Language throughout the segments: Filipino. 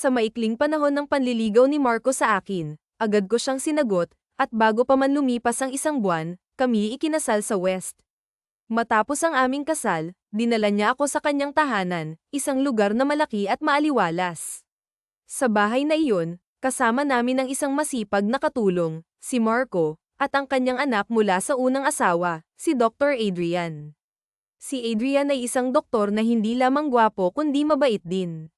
Sa maikling panahon ng panliligaw ni Marco sa akin, agad ko siyang sinagot, at bago pa man lumipas ang isang buwan, kami ikinasal sa West. Matapos ang aming kasal, dinala niya ako sa kanyang tahanan, isang lugar na malaki at maaliwalas. Sa bahay na iyon, kasama namin ang isang masipag na katulong, si Marco, at ang kanyang anak mula sa unang asawa, si Dr. Adrian. Si Adrian ay isang doktor na hindi lamang gwapo kundi mabait din.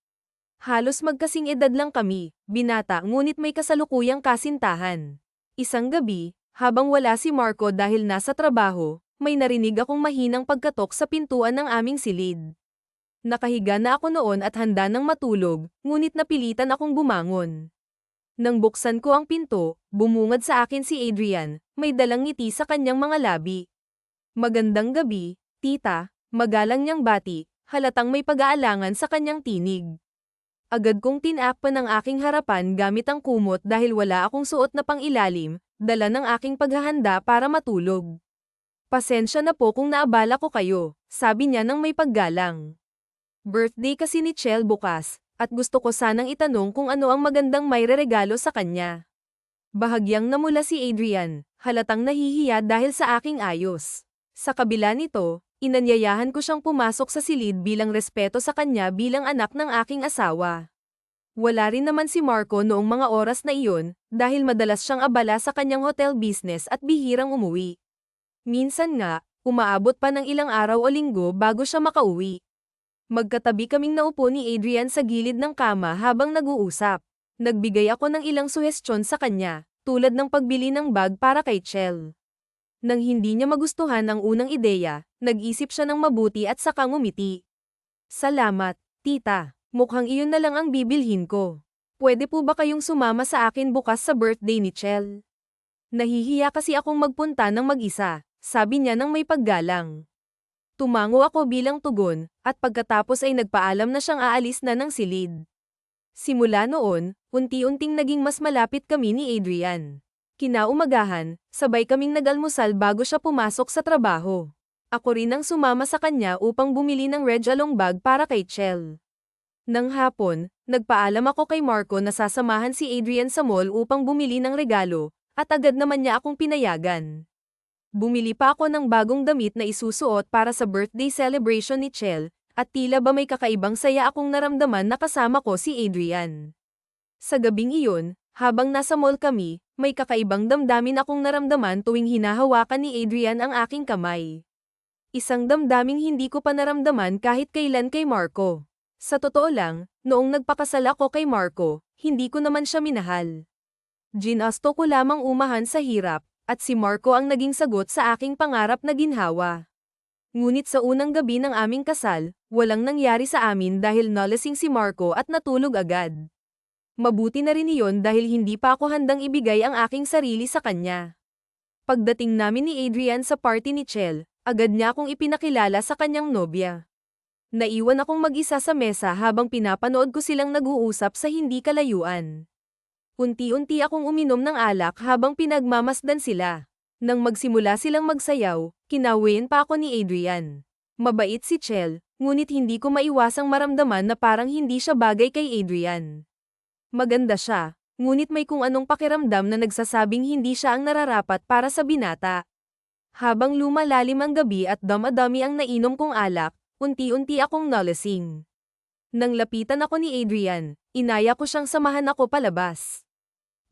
Halos magkasing edad lang kami, binata ngunit may kasalukuyang kasintahan. Isang gabi, habang wala si Marco dahil nasa trabaho, may narinig akong mahinang pagkatok sa pintuan ng aming silid. Nakahiga na ako noon at handa ng matulog, ngunit napilitan akong bumangon. Nang buksan ko ang pinto, bumungad sa akin si Adrian, may dalang ngiti sa kanyang mga labi. Magandang gabi, tita, magalang niyang bati, halatang may pag-aalangan sa kanyang tinig. Agad kong tinakpan ang aking harapan gamit ang kumot dahil wala akong suot na pangilalim, dala ng aking paghahanda para matulog. Pasensya na po kung naabala ko kayo, sabi niya nang may paggalang. Birthday kasi ni Chel bukas, at gusto ko sanang itanong kung ano ang magandang may regalo sa kanya. Bahagyang namula si Adrian, halatang nahihiya dahil sa aking ayos. Sa kabila nito, inanyayahan ko siyang pumasok sa silid bilang respeto sa kanya bilang anak ng aking asawa. Wala rin naman si Marco noong mga oras na iyon, dahil madalas siyang abala sa kanyang hotel business at bihirang umuwi. Minsan nga, umaabot pa ng ilang araw o linggo bago siya makauwi. Magkatabi kaming naupo ni Adrian sa gilid ng kama habang nag-uusap. Nagbigay ako ng ilang suhestyon sa kanya, tulad ng pagbili ng bag para kay Chel. Nang hindi niya magustuhan ang unang ideya, nag-isip siya ng mabuti at saka ngumiti. Salamat, tita. Mukhang iyon na lang ang bibilhin ko. Pwede po ba kayong sumama sa akin bukas sa birthday ni Chel? Nahihiya kasi akong magpunta ng mag-isa, sabi niya nang may paggalang. Tumango ako bilang tugon, at pagkatapos ay nagpaalam na siyang aalis na ng silid. Simula noon, unti-unting naging mas malapit kami ni Adrian. Kinaumagahan, sabay kaming nag-almusal bago siya pumasok sa trabaho. Ako rin ang sumama sa kanya upang bumili ng red along bag para kay Chel. Nang hapon, nagpaalam ako kay Marco na sasamahan si Adrian sa mall upang bumili ng regalo, at agad naman niya akong pinayagan. Bumili pa ako ng bagong damit na isusuot para sa birthday celebration ni Chel, at tila ba may kakaibang saya akong naramdaman na kasama ko si Adrian. Sa gabing iyon, habang nasa mall kami, may kakaibang damdamin akong naramdaman tuwing hinahawakan ni Adrian ang aking kamay. Isang damdaming hindi ko pa naramdaman kahit kailan kay Marco. Sa totoo lang, noong nagpakasal ako kay Marco, hindi ko naman siya minahal. Ginasto ko lamang umahan sa hirap, at si Marco ang naging sagot sa aking pangarap na ginhawa. Ngunit sa unang gabi ng aming kasal, walang nangyari sa amin dahil nalasing si Marco at natulog agad. Mabuti na rin iyon dahil hindi pa ako handang ibigay ang aking sarili sa kanya. Pagdating namin ni Adrian sa party ni Chel, agad niya akong ipinakilala sa kanyang nobya. Naiwan akong mag-isa sa mesa habang pinapanood ko silang nag-uusap sa hindi kalayuan. Unti-unti akong uminom ng alak habang pinagmamasdan sila. Nang magsimula silang magsayaw, kinawin pa ako ni Adrian. Mabait si Chel, ngunit hindi ko maiwasang maramdaman na parang hindi siya bagay kay Adrian. Maganda siya, ngunit may kung anong pakiramdam na nagsasabing hindi siya ang nararapat para sa binata. Habang lumalalim ang gabi at damadami ang nainom kong alak, unti-unti akong nalasing. Nang lapitan ako ni Adrian, inaya ko siyang samahan ako palabas.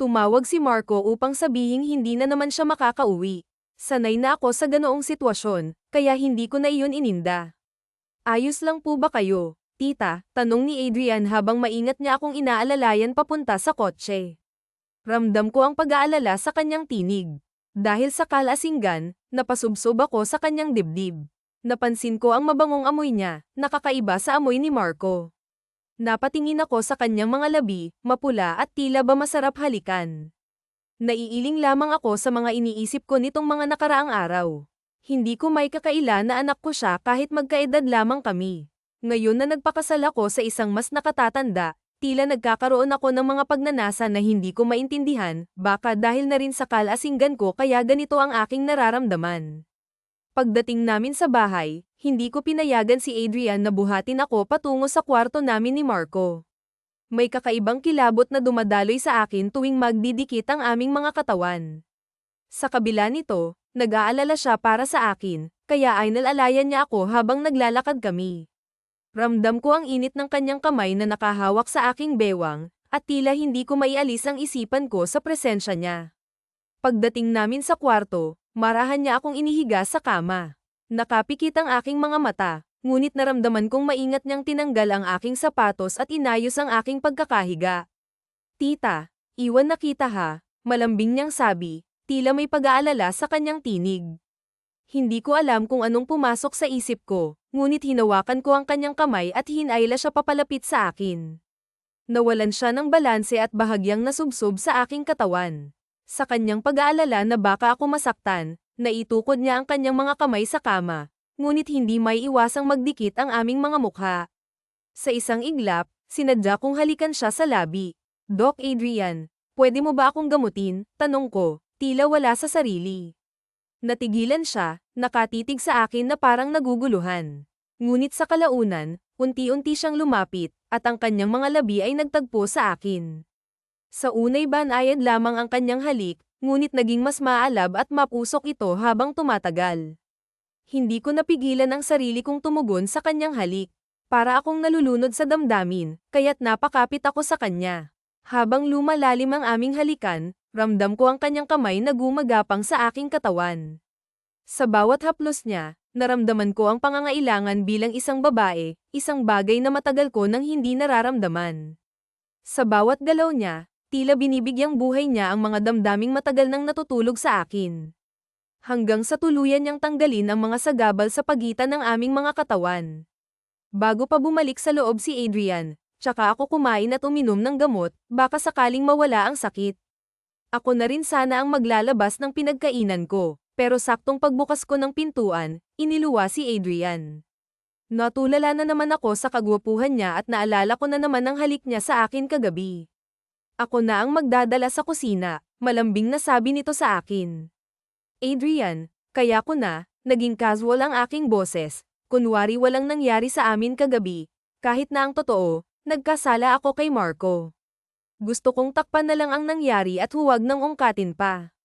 Tumawag si Marco upang sabihing hindi na naman siya makakauwi. Sanay na ako sa ganoong sitwasyon, kaya hindi ko na iyon ininda. Ayos lang po ba kayo? Tita, tanong ni Adrian habang maingat niya akong inaalalayan papunta sa kotse. Ramdam ko ang pag-aalala sa kanyang tinig. Dahil sa kalasinggan, napasubsob ako sa kanyang dibdib. Napansin ko ang mabangong amoy niya, nakakaiba sa amoy ni Marco. Napatingin ako sa kanyang mga labi, mapula at tila ba masarap halikan. Naiiling lamang ako sa mga iniisip ko nitong mga nakaraang araw. Hindi ko may kakaila na anak ko siya kahit magkaedad lamang kami. Ngayon na nagpakasal ako sa isang mas nakatatanda, tila nagkakaroon ako ng mga pagnanasa na hindi ko maintindihan, baka dahil na rin sa kalasinggan ko kaya ganito ang aking nararamdaman. Pagdating namin sa bahay, hindi ko pinayagan si Adrian na buhatin ako patungo sa kwarto namin ni Marco. May kakaibang kilabot na dumadaloy sa akin tuwing magdidikit ang aming mga katawan. Sa kabila nito, nag-aalala siya para sa akin, kaya ay nalalayan niya ako habang naglalakad kami. Ramdam ko ang init ng kanyang kamay na nakahawak sa aking bewang, at tila hindi ko maialis ang isipan ko sa presensya niya. Pagdating namin sa kwarto, marahan niya akong inihiga sa kama. Nakapikit ang aking mga mata, ngunit naramdaman kong maingat niyang tinanggal ang aking sapatos at inayos ang aking pagkakahiga. Tita, iwan na kita ha, malambing niyang sabi, tila may pag-aalala sa kanyang tinig. Hindi ko alam kung anong pumasok sa isip ko, ngunit hinawakan ko ang kanyang kamay at hinayla siya papalapit sa akin. Nawalan siya ng balanse at bahagyang nasubsob sa aking katawan. Sa kanyang pag-aalala na baka ako masaktan, naitukod niya ang kanyang mga kamay sa kama, ngunit hindi may iwasang magdikit ang aming mga mukha. Sa isang iglap, sinadya kong halikan siya sa labi. Doc Adrian, pwede mo ba akong gamutin? Tanong ko, tila wala sa sarili. Natigilan siya, nakatitig sa akin na parang naguguluhan. Ngunit sa kalaunan, unti-unti siyang lumapit, at ang kanyang mga labi ay nagtagpo sa akin. Sa unay banayad lamang ang kanyang halik, ngunit naging mas maalab at mapusok ito habang tumatagal. Hindi ko napigilan ang sarili kong tumugon sa kanyang halik. Para akong nalulunod sa damdamin, kaya't napakapit ako sa kanya. Habang lumalalim ang aming halikan, ramdam ko ang kanyang kamay na gumagapang sa aking katawan. Sa bawat haplos niya, naramdaman ko ang pangangailangan bilang isang babae, isang bagay na matagal ko nang hindi nararamdaman. Sa bawat galaw niya, tila binibigyang buhay niya ang mga damdaming matagal nang natutulog sa akin. Hanggang sa tuluyan niyang tanggalin ang mga sagabal sa pagitan ng aming mga katawan. Bago pa bumalik sa loob si Adrian, tsaka ako kumain at uminom ng gamot, baka sakaling mawala ang sakit. Ako na rin sana ang maglalabas ng pinagkainan ko, pero saktong pagbukas ko ng pintuan, iniluwa si Adrian. Natulala na naman ako sa kagwapuhan niya at naalala ko na naman ang halik niya sa akin kagabi. Ako na ang magdadala sa kusina, malambing na sabi nito sa akin. Adrian, kaya ko na, naging casual ang aking boses, kunwari walang nangyari sa amin kagabi, kahit na ang totoo, nagkasala ako kay Marco. Gusto kong takpan na lang ang nangyari at huwag nang ungkatin pa.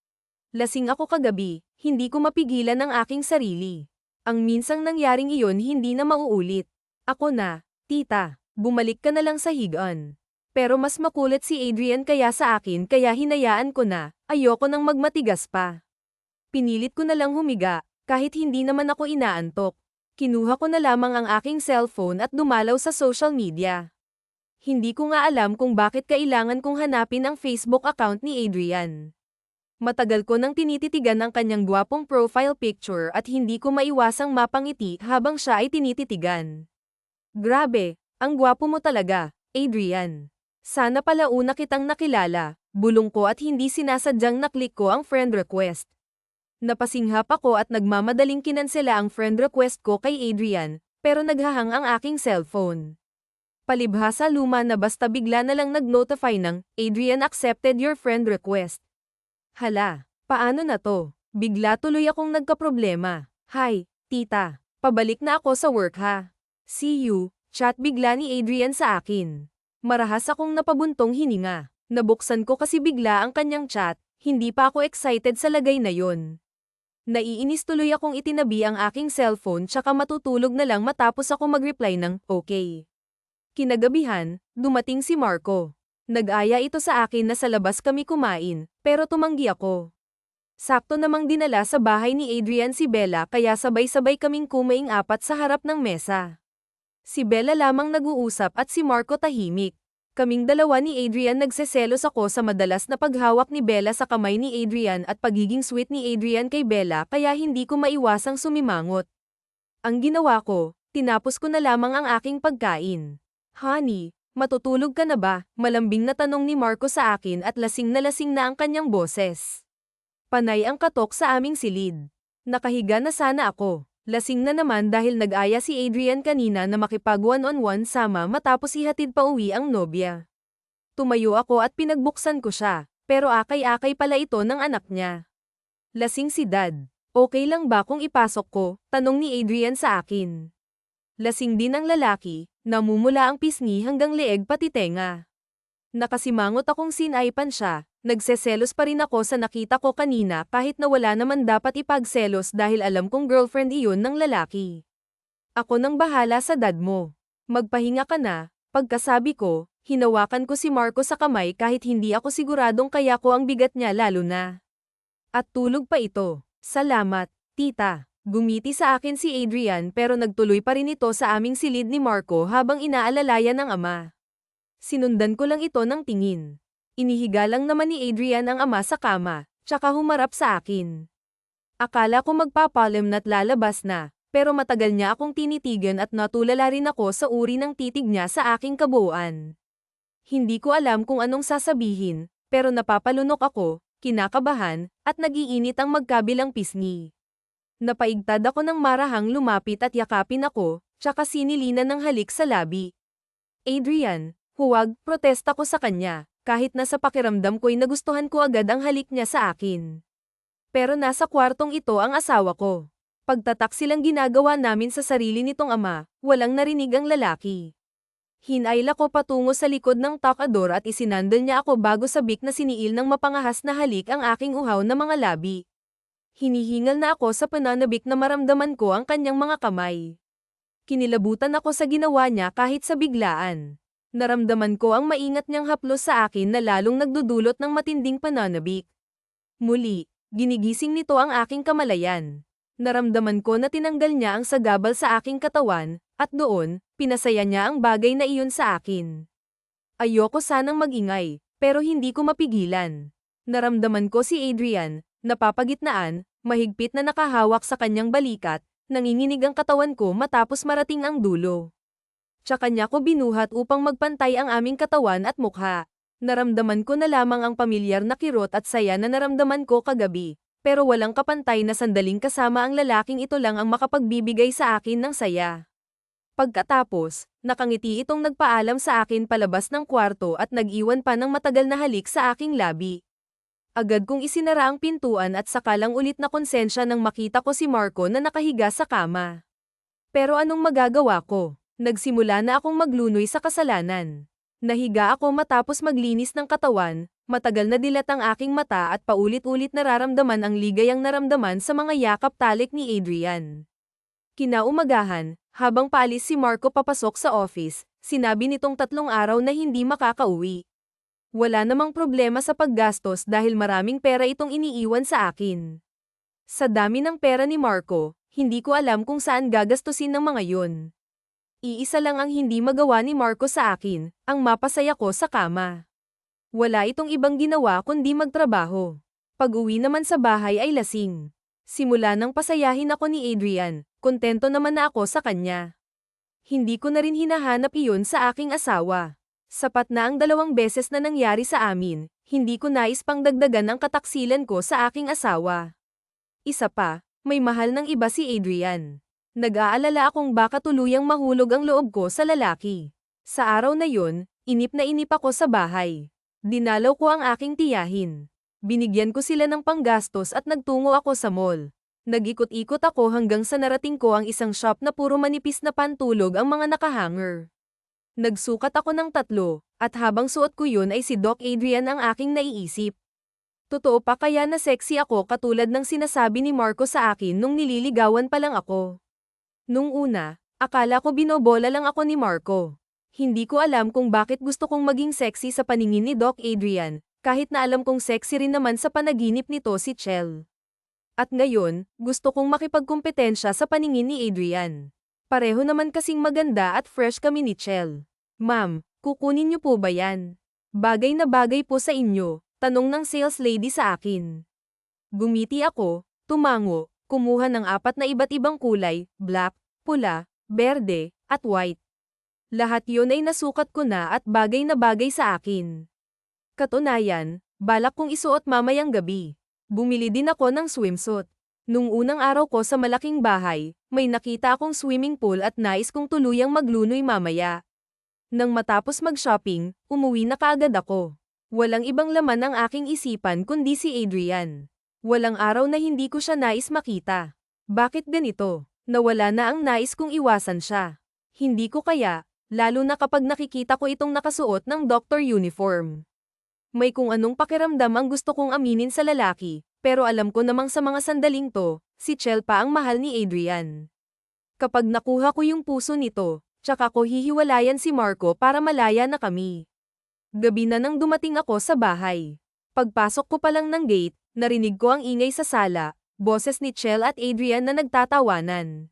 Lasing ako kagabi, hindi ko mapigilan ang aking sarili. Ang minsang nangyaring iyon hindi na mauulit. Ako na, tita, bumalik ka na lang sa higaan. Pero mas makulit si Adrian kaya sa akin kaya hinayaan ko na, ayoko nang magmatigas pa. Pinilit ko na lang humiga, kahit hindi naman ako inaantok. Kinuha ko na lamang ang aking cellphone at dumalaw sa social media. Hindi ko nga alam kung bakit kailangan kong hanapin ang Facebook account ni Adrian. Matagal ko nang tinititigan ang kanyang gwapong profile picture at hindi ko maiwasang mapangiti habang siya ay tinititigan. Grabe, ang gwapo mo talaga, Adrian. Sana pala una kitang nakilala, bulong ko at hindi sinasadyang naklik ko ang friend request. Napasinghap ako at nagmamadaling kinansela ang friend request ko kay Adrian, pero naghahang ang aking cellphone. Palibhasa luma na basta bigla na lang nag-notify ng, Adrian accepted your friend request. Hala, paano na to? Bigla tuloy akong nagkaproblema. Hi, tita. Pabalik na ako sa work ha. See you, chat bigla ni Adrian sa akin. Marahas akong napabuntong hininga. Nabuksan ko kasi bigla ang kanyang chat, hindi pa ako excited sa lagay na yon. Naiinis tuloy akong itinabi ang aking cellphone tsaka matutulog na lang matapos ako mag-reply ng, okay. Kinagabihan, dumating si Marco. Nag-aya ito sa akin na sa labas kami kumain, pero tumanggi ako. Sakto namang dinala sa bahay ni Adrian si Bella kaya sabay-sabay kaming kumaing apat sa harap ng mesa. Si Bella lamang nag-uusap at si Marco tahimik. Kaming dalawa ni Adrian nagseselos ako sa madalas na paghawak ni Bella sa kamay ni Adrian at pagiging sweet ni Adrian kay Bella kaya hindi ko maiwasang sumimangot. Ang ginawa ko, tinapos ko na lamang ang aking pagkain. Honey, matutulog ka na ba? Malambing na tanong ni Marco sa akin at lasing na lasing na ang kanyang boses. Panay ang katok sa aming silid. Nakahiga na sana ako. Lasing na naman dahil nag-aya si Adrian kanina na makipag one-on-one sama matapos ihatid pa uwi ang nobya. Tumayo ako at pinagbuksan ko siya, pero akay-akay pala ito ng anak niya. Lasing si dad. Okay lang ba kung ipasok ko? Tanong ni Adrian sa akin. Lasing din ang lalaki, namumula ang pisngi hanggang leeg pati tenga. Nakasimangot akong sinaipan siya, nagseselos pa rin ako sa nakita ko kanina kahit na wala naman dapat ipagselos dahil alam kong girlfriend iyon ng lalaki. Ako nang bahala sa dad mo. Magpahinga ka na, pagkasabi ko, hinawakan ko si Marco sa kamay kahit hindi ako siguradong kaya ko ang bigat niya lalo na. At tulog pa ito. Salamat, tita. Gumiti sa akin si Adrian pero nagtuloy pa rin ito sa aming silid ni Marco habang inaalalayan ng ama. Sinundan ko lang ito ng tingin. Inihiga lang naman ni Adrian ang ama sa kama, tsaka humarap sa akin. Akala ko magpapalim na't lalabas na, pero matagal niya akong tinitigan at natulala rin ako sa uri ng titig niya sa aking kabuuan. Hindi ko alam kung anong sasabihin, pero napapalunok ako, kinakabahan, at nagiinit ang magkabilang pisngi. Napaigtad ako ng marahang lumapit at yakapin ako, tsaka sinilinan ng halik sa labi. Adrian, huwag, protesta ko sa kanya, kahit na sa pakiramdam ko'y nagustuhan ko agad ang halik niya sa akin. Pero nasa kwartong ito ang asawa ko. Pagtatak silang ginagawa namin sa sarili nitong ama, walang narinig ang lalaki. Hinayla ko patungo sa likod ng takador at isinandal niya ako bago sabik na siniil ng mapangahas na halik ang aking uhaw na mga labi. Hinihingal na ako sa pananabik na maramdaman ko ang kanyang mga kamay. Kinilabutan ako sa ginawa niya kahit sa biglaan. Naramdaman ko ang maingat niyang haplos sa akin na lalong nagdudulot ng matinding pananabik. Muli, ginigising nito ang aking kamalayan. Naramdaman ko na tinanggal niya ang sagabal sa aking katawan, at doon, pinasaya niya ang bagay na iyon sa akin. Ayoko sanang magingay, pero hindi ko mapigilan. Naramdaman ko si Adrian, napapagitnaan, mahigpit na nakahawak sa kanyang balikat, nanginginig ang katawan ko matapos marating ang dulo. Tsaka niya ko binuhat upang magpantay ang aming katawan at mukha. Naramdaman ko na lamang ang pamilyar na kirot at saya na naramdaman ko kagabi, pero walang kapantay na sandaling kasama ang lalaking ito lang ang makapagbibigay sa akin ng saya. Pagkatapos, nakangiti itong nagpaalam sa akin palabas ng kwarto at nag-iwan pa ng matagal na halik sa aking labi. Agad kong isinara ang pintuan at sakalang ulit na konsensya nang makita ko si Marco na nakahiga sa kama. Pero anong magagawa ko? Nagsimula na akong maglunoy sa kasalanan. Nahiga ako matapos maglinis ng katawan, matagal na dilat ang aking mata at paulit-ulit nararamdaman ang ligayang naramdaman sa mga yakap talik ni Adrian. Kinaumagahan, habang paalis si Marco papasok sa office, sinabi nitong tatlong araw na hindi makakauwi. Wala namang problema sa paggastos dahil maraming pera itong iniiwan sa akin. Sa dami ng pera ni Marco, hindi ko alam kung saan gagastusin ng mga yun. Iisa lang ang hindi magawa ni Marco sa akin, ang mapasaya ko sa kama. Wala itong ibang ginawa kundi magtrabaho. Pag-uwi naman sa bahay ay lasing. Simula nang pasayahin ako ni Adrian, kontento naman na ako sa kanya. Hindi ko na rin hinahanap iyon sa aking asawa. Sapat na ang dalawang beses na nangyari sa amin, hindi ko nais pang dagdagan ang kataksilan ko sa aking asawa. Isa pa, may mahal ng iba si Adrian. Nag-aalala akong baka tuluyang mahulog ang loob ko sa lalaki. Sa araw na yun, inip na inip ako sa bahay. Dinalaw ko ang aking tiyahin. Binigyan ko sila ng panggastos at nagtungo ako sa mall. Nag-ikot-ikot ako hanggang sa narating ko ang isang shop na puro manipis na pantulog ang mga nakahanger. Nagsukat ako ng tatlo, at habang suot ko yun ay si Doc Adrian ang aking naiisip. Totoo pa kaya na sexy ako katulad ng sinasabi ni Marco sa akin nung nililigawan pa lang ako. Nung una, akala ko binobola lang ako ni Marco. Hindi ko alam kung bakit gusto kong maging sexy sa paningin ni Doc Adrian, kahit na alam kong sexy rin naman sa panaginip nito si Chell. At ngayon, gusto kong makipagkumpetensya sa paningin ni Adrian. Pareho naman kasing maganda at fresh kami ni Chell. Ma'am, kukunin niyo po ba yan? Bagay na bagay po sa inyo, tanong ng sales lady sa akin. Gumiti ako, tumango, kumuha ng apat na iba't ibang kulay, black, pula, berde, at white. Lahat yun ay nasukat ko na at bagay na bagay sa akin. Katunayan, balak kong isuot mamayang gabi. Bumili din ako ng swimsuit. Nung unang araw ko sa malaking bahay, may nakita akong swimming pool at nais kong tuluyang maglunoy mamaya. Nang matapos mag-shopping, umuwi na kaagad ako. Walang ibang laman ang aking isipan kundi si Adrian. Walang araw na hindi ko siya nais makita. Bakit ganito? Nawala na ang nais kong iwasan siya. Hindi ko kaya, lalo na kapag nakikita ko itong nakasuot ng doctor uniform. May kung anong pakiramdam ang gusto kong aminin sa lalaki, pero alam ko namang sa mga sandaling to, si Chel pa ang mahal ni Adrian. Kapag nakuha ko yung puso nito, tsaka ko hihiwalayan si Marco para malaya na kami. Gabi na nang dumating ako sa bahay. Pagpasok ko pa lang ng gate, narinig ko ang ingay sa sala, boses ni Chel at Adrian na nagtatawanan.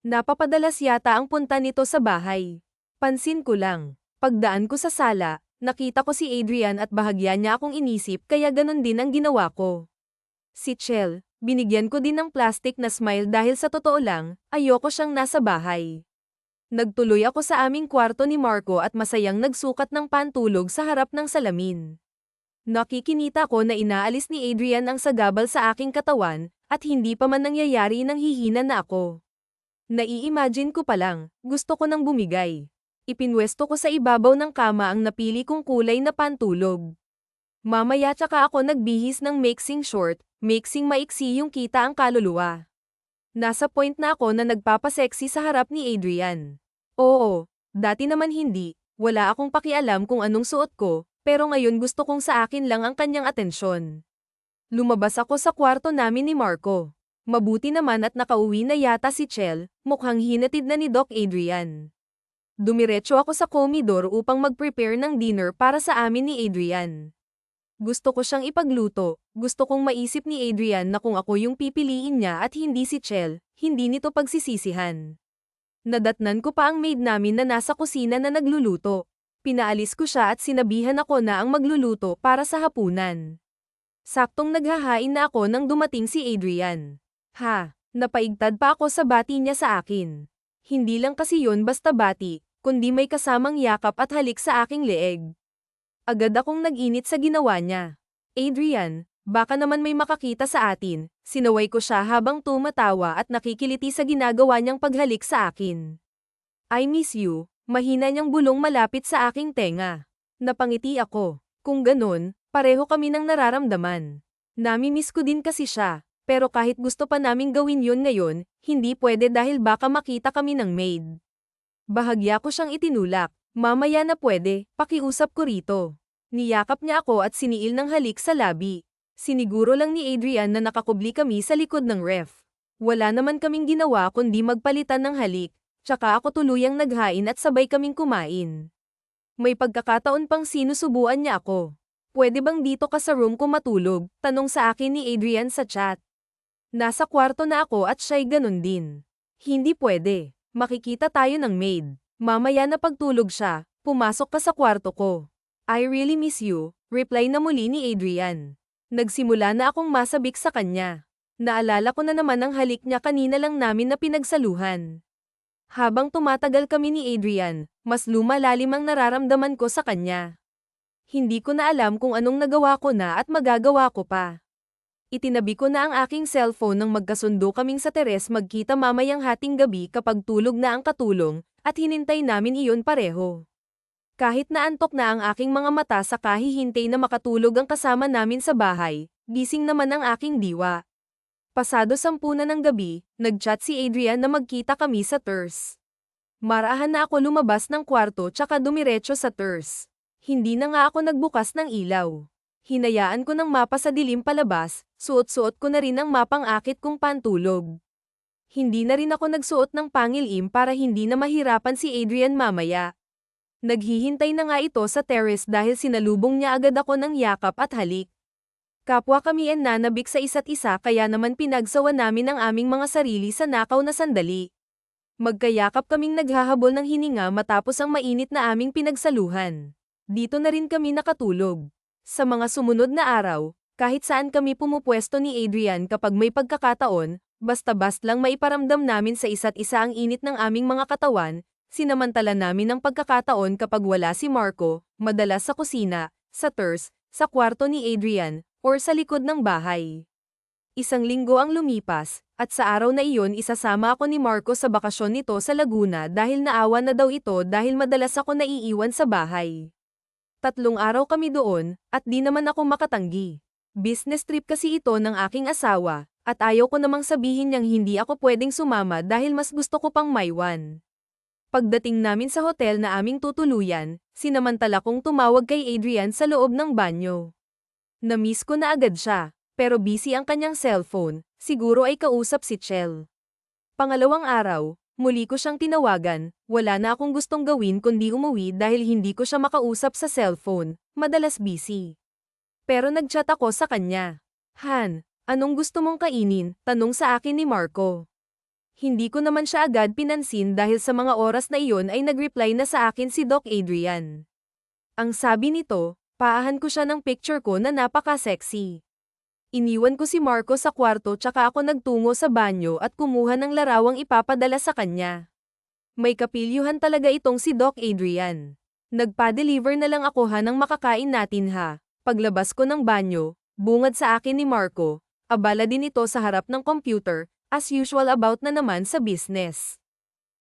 Napapadalas yata ang punta nito sa bahay. Pansin ko lang. Pagdaan ko sa sala, nakita ko si Adrian at bahagya niya akong inisip kaya ganun din ang ginawa ko. Si Chel, binigyan ko din ng plastic na smile dahil sa totoo lang, ayoko siyang nasa bahay. Nagtuloy ako sa aming kwarto ni Marco at masayang nagsukat ng pantulog sa harap ng salamin. Nakikinita ko na inaalis ni Adrian ang sagabal sa aking katawan, at hindi pa man nangyayari nang hihina na ako. Nai-imagine ko pa lang, gusto ko nang bumigay. Ipinwesto ko sa ibabaw ng kama ang napili kong kulay na pantulog. Mamaya tsaka ako nagbihis ng mixing short, mixing maiksi yung kita ang kaluluwa. Nasa point na ako na nagpapaseksi sa harap ni Adrian. Oo, dati naman hindi, wala akong pakialam kung anong suot ko, pero ngayon gusto kong sa akin lang ang kanyang atensyon. Lumabas ako sa kwarto namin ni Marco. Mabuti naman at nakauwi na yata si Chel, mukhang hinatid na ni Doc Adrian. Dumiretso ako sa komidor upang mag-prepare ng dinner para sa amin ni Adrian. Gusto ko siyang ipagluto, gusto kong maisip ni Adrian na kung ako yung pipiliin niya at hindi si Chel, hindi nito pagsisisihan. Nadatnan ko pa ang maid namin na nasa kusina na nagluluto. Pinaalis ko siya at sinabihan ako na ang magluluto para sa hapunan. Saktong naghahain na ako nang dumating si Adrian. Ha, napaigtad pa ako sa bati niya sa akin. Hindi lang kasi yun basta bati, kundi may kasamang yakap at halik sa aking leeg. Agad akong nag-init sa ginawa niya. Adrian, baka naman may makakita sa atin, sinaway ko siya habang tumatawa at nakikiliti sa ginagawa niyang paghalik sa akin. I miss you, mahina niyang bulong malapit sa aking tenga. Napangiti ako. Kung ganun, pareho kami ng nararamdaman. Nami-miss ko din kasi siya, pero kahit gusto pa naming gawin yun ngayon, hindi pwede dahil baka makita kami ng maid. Bahagya ko siyang itinulak, mamaya na pwede, pakiusap ko rito. Niyakap niya ako at siniil ng halik sa labi. Siniguro lang ni Adrian na nakakubli kami sa likod ng ref. Wala naman kaming ginawa kundi magpalitan ng halik, tsaka ako tuluyang naghain at sabay kaming kumain. May pagkakataon pang sinusubuan niya ako. Pwede bang dito ka sa room ko matulog? Tanong sa akin ni Adrian sa chat. Nasa kwarto na ako at siya'y ganun din. Hindi pwede. Makikita tayo ng maid. Mamaya na pagtulog siya, pumasok ka sa kwarto ko. I really miss you, reply na muli ni Adrian. Nagsimula na akong masabik sa kanya. Naalala ko na naman ang halik niya kanina lang namin na pinagsaluhan. Habang tumatagal kami ni Adrian, mas lumalalim ang nararamdaman ko sa kanya. Hindi ko na alam kung anong nagawa ko na at magagawa ko pa. Itinabi ko na ang aking cellphone nang magkasundo kaming sa teres magkita mamayang hating gabi kapag tulog na ang katulong, at hinintay namin iyon pareho. Kahit naantok na ang aking mga mata sa kahihintay na makatulog ang kasama namin sa bahay, gising naman ang aking diwa. Pasado sampu na ng gabi, nagchat si Adrian na magkita kami sa TERS. Marahan na ako lumabas ng kwarto tsaka dumiretso sa TERS. Hindi na nga ako nagbukas ng ilaw. Hinayaan ko ng mapa sa dilim palabas, suot-suot ko na rin ang mapang akit kong pantulog. Hindi na rin ako nagsuot ng pangilim para hindi na mahirapan si Adrian mamaya. Naghihintay na nga ito sa terrace dahil sinalubong niya agad ako ng yakap at halik. Kapwa kami en nanabik sa isa't isa kaya naman pinagsawa namin ang aming mga sarili sa nakaw na sandali. Magkayakap kaming naghahabol ng hininga matapos ang mainit na aming pinagsaluhan. Dito na rin kami nakatulog. Sa mga sumunod na araw, kahit saan kami pumupwesto ni Adrian kapag may pagkakataon, basta-bast lang maiparamdam namin sa isa't isa ang init ng aming mga katawan, sinamantala namin ang pagkakataon kapag wala si Marco, madalas sa kusina, sa TERS, sa kwarto ni Adrian, or sa likod ng bahay. Isang linggo ang lumipas, at sa araw na iyon isasama ako ni Marco sa bakasyon nito sa Laguna dahil naawa na daw ito dahil madalas ako naiiwan sa bahay. Tatlong araw kami doon, at di naman ako makatanggi. Business trip kasi ito ng aking asawa, at ayaw ko namang sabihin niyang hindi ako pwedeng sumama dahil mas gusto ko pang maiwan. Pagdating namin sa hotel na aming tutuluyan, sinamantala kong tumawag kay Adrian sa loob ng banyo. Namiss ko na agad siya, pero busy ang kanyang cellphone, siguro ay kausap si Chell. Pangalawang araw, muli ko siyang tinawagan, wala na akong gustong gawin kundi umuwi dahil hindi ko siya makausap sa cellphone, madalas busy. Pero nagchat ako sa kanya. Han, anong gusto mong kainin? Tanong sa akin ni Marco. Hindi ko naman siya agad pinansin dahil sa mga oras na iyon ay nagreply na sa akin si Doc Adrian. Ang sabi nito, paahan ko siya ng picture ko na napaka-sexy. Iniwan ko si Marco sa kwarto tsaka ako nagtungo sa banyo at kumuha ng larawang ipapadala sa kanya. May kapilyuhan talaga itong si Doc Adrian. Nagpa-deliver na lang ako ha ng makakain natin ha. Paglabas ko ng banyo, bungad sa akin ni Marco, abala din ito sa harap ng computer, as usual about na naman sa business.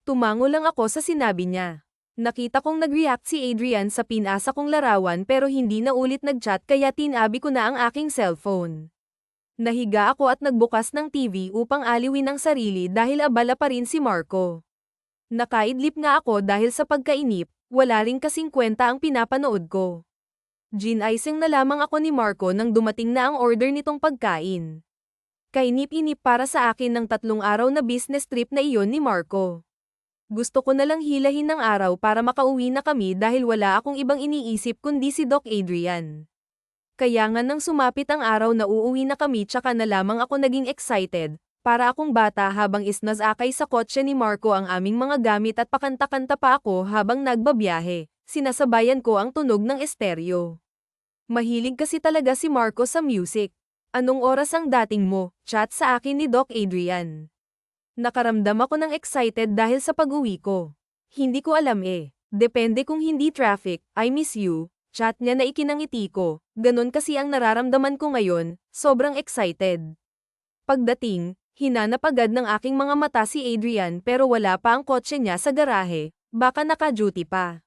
Tumango lang ako sa sinabi niya. Nakita kong nag-react si Adrian sa pinasa kong larawan pero hindi na ulit nag-chat kaya tinabi ko na ang aking cellphone. Nahiga ako at nagbukas ng TV upang aliwin ang sarili dahil abala pa rin si Marco. Nakaidlip nga ako dahil sa pagkainip, wala rin kasing kwenta ang pinapanood ko. Gin-icing na lamang ako ni Marco nang dumating na ang order nitong pagkain. Kainip-inip para sa akin ng tatlong araw na business trip na iyon ni Marco. Gusto ko na lang hilahin ng araw para makauwi na kami dahil wala akong ibang iniisip kundi si Doc Adrian. Kaya nga nang sumapit ang araw na uuwi na kami tsaka na lamang ako naging excited, para akong bata habang isnazakay sa kotse ni Marco ang aming mga gamit at pakanta-kanta pa ako habang nagbabiyahe, sinasabayan ko ang tunog ng estereo. Mahilig kasi talaga si Marco sa music. Anong oras ang dating mo? Chat sa akin ni Doc Adrian. Nakaramdam ako ng excited dahil sa pag-uwi ko. Hindi ko alam eh. Depende kung hindi traffic, I miss you. Chat niya na ikinangiti ko. Ganon kasi ang nararamdaman ko ngayon, sobrang excited. Pagdating, hinanap agad ng aking mga mata si Adrian pero wala pa ang kotse niya sa garahe, baka naka-duty pa.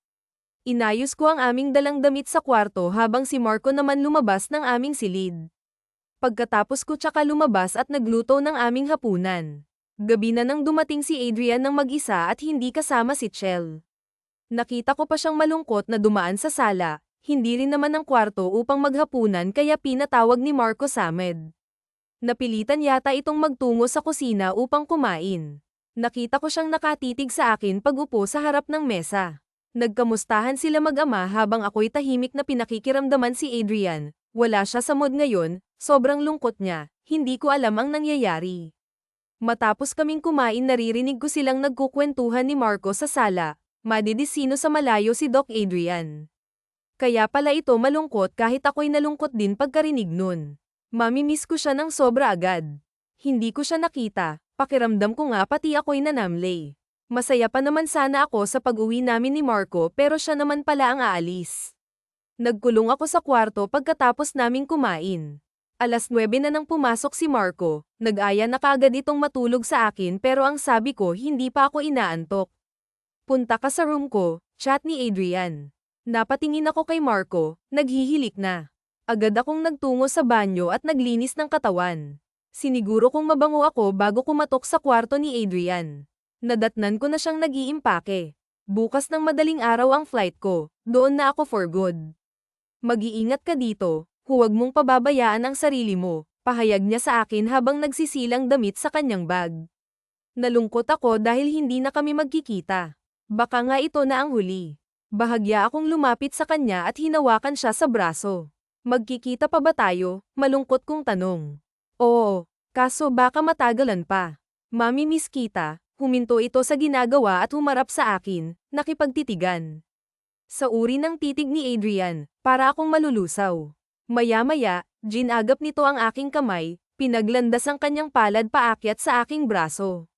Inayos ko ang aming dalang damit sa kwarto habang si Marco naman lumabas ng aming silid. Pagkatapos ko tsaka lumabas at nagluto ng aming hapunan. Gabi na nang dumating si Adrian ng mag-isa at hindi kasama si Chell. Nakita ko pa siyang malungkot na dumaan sa sala, hindi rin naman ang kwarto upang maghapunan kaya pinatawag ni Marco Samed. Napilitan yata itong magtungo sa kusina upang kumain. Nakita ko siyang nakatitig sa akin pag upo sa harap ng mesa. Nagkamustahan sila mag-ama habang ako'y tahimik na pinakikiramdaman si Adrian. Wala siya sa mood ngayon, sobrang lungkot niya, hindi ko alam ang nangyayari. Matapos kaming kumain naririnig ko silang nagkukwentuhan ni Marco sa sala, madidisino sa malayo si Doc Adrian. Kaya pala ito malungkot kahit ako'y nalungkot din pagkarinig nun. Mamimiss ko siya ng sobra agad. Hindi ko siya nakita, pakiramdam ko nga pati ako'y nanamlay. Masaya pa naman sana ako sa pag-uwi namin ni Marco pero siya naman pala ang aalis. Nagkulong ako sa kwarto pagkatapos naming kumain. Alas 9 na nang pumasok si Marco, nag-aya na kagad itong matulog sa akin pero ang sabi ko hindi pa ako inaantok. Punta ka sa room ko, chat ni Adrian. Napatingin ako kay Marco, naghihilik na. Agad akong nagtungo sa banyo at naglinis ng katawan. Siniguro kong mabango ako bago kumatok sa kwarto ni Adrian. Nadatnan ko na siyang nag-iimpake. Bukas ng madaling araw ang flight ko, doon na ako for good. Mag-iingat ka dito, Huwag mong pababayaan ang sarili mo, pahayag niya sa akin habang nagsisilang damit sa kanyang bag. Nalungkot ako dahil hindi na kami magkikita. Baka nga ito na ang huli. Bahagya akong lumapit sa kanya at hinawakan siya sa braso. Magkikita pa ba tayo? Malungkot kong tanong. Oo, kaso baka matagalan pa. Mami miss kita, huminto ito sa ginagawa at humarap sa akin, nakipagtitigan. Sa uri ng titig ni Adrian, para akong malulusaw. Maya-maya, ginagap nito ang aking kamay, pinaglandas ang kanyang palad paakyat sa aking braso.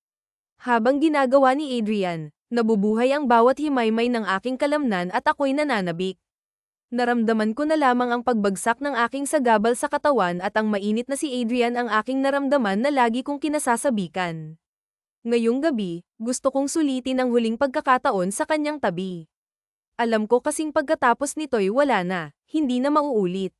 Habang ginagawa ni Adrian, nabubuhay ang bawat himaymay ng aking kalamnan at ako'y nananabik. Naramdaman ko na lamang ang pagbagsak ng aking sagabal sa katawan at ang mainit na si Adrian ang aking naramdaman na lagi kong kinasasabikan. Ngayong gabi, gusto kong sulitin ang huling pagkakataon sa kanyang tabi. Alam ko kasing pagkatapos nito'y wala na, hindi na mauulit.